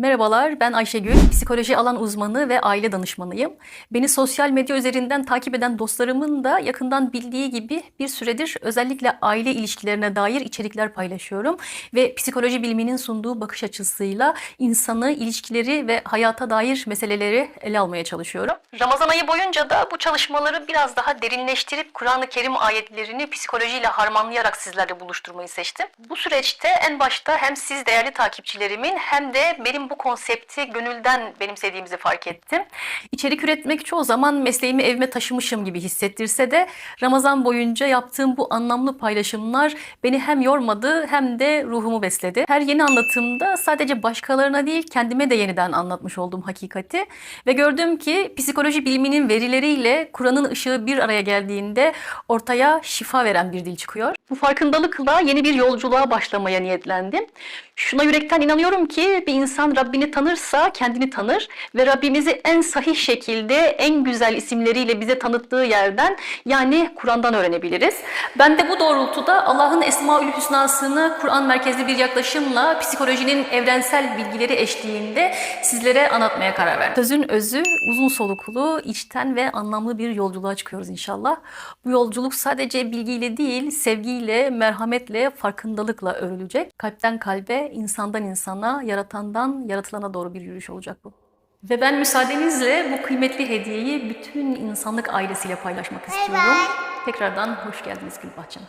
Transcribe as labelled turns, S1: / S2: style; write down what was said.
S1: Merhabalar, ben Ayşegül. Psikoloji alan uzmanı ve aile danışmanıyım. Beni sosyal medya üzerinden takip eden dostlarımın da yakından bildiği gibi bir süredir özellikle aile ilişkilerine dair içerikler paylaşıyorum. Ve psikoloji biliminin sunduğu bakış açısıyla insanı, ilişkileri ve hayata dair meseleleri ele almaya çalışıyorum. Ramazan ayı boyunca da bu çalışmaları biraz daha derinleştirip Kur'an-ı Kerim ayetlerini psikolojiyle harmanlayarak sizlerle buluşturmayı seçtim. Bu süreçte en başta hem siz değerli takipçilerimin hem de benim bu konsepti gönülden benimsediğimizi fark ettim. İçerik üretmek çoğu zaman mesleğimi evime taşımışım gibi hissettirse de Ramazan boyunca yaptığım bu anlamlı paylaşımlar beni hem yormadı hem de ruhumu besledi. Her yeni anlatımda sadece başkalarına değil kendime de yeniden anlatmış olduğum hakikati ve gördüm ki psikoloji biliminin verileriyle Kur'an'ın ışığı bir araya geldiğinde ortaya şifa veren bir dil çıkıyor. Bu farkındalıkla yeni bir yolculuğa başlamaya niyetlendim. Şuna yürekten inanıyorum ki bir insan Rabbini tanırsa kendini tanır ve Rabbimizi en sahih şekilde en güzel isimleriyle bize tanıttığı yerden yani Kur'an'dan öğrenebiliriz. Ben de bu doğrultuda Allah'ın Esmaül Hüsna'sını Kur'an merkezli bir yaklaşımla psikolojinin evrensel bilgileri eşliğinde sizlere anlatmaya karar verdim. Sözün özü uzun soluklu, içten ve anlamlı bir yolculuğa çıkıyoruz inşallah. Bu yolculuk sadece bilgiyle değil, sevgiyle, merhametle, farkındalıkla örülecek. Kalpten kalbe, insandan insana, yaratandan yaratılana doğru bir yürüyüş olacak bu. Ve ben müsaadenizle bu kıymetli hediyeyi bütün insanlık ailesiyle paylaşmak istiyorum. Tekrardan hoş geldiniz Gülbahçem.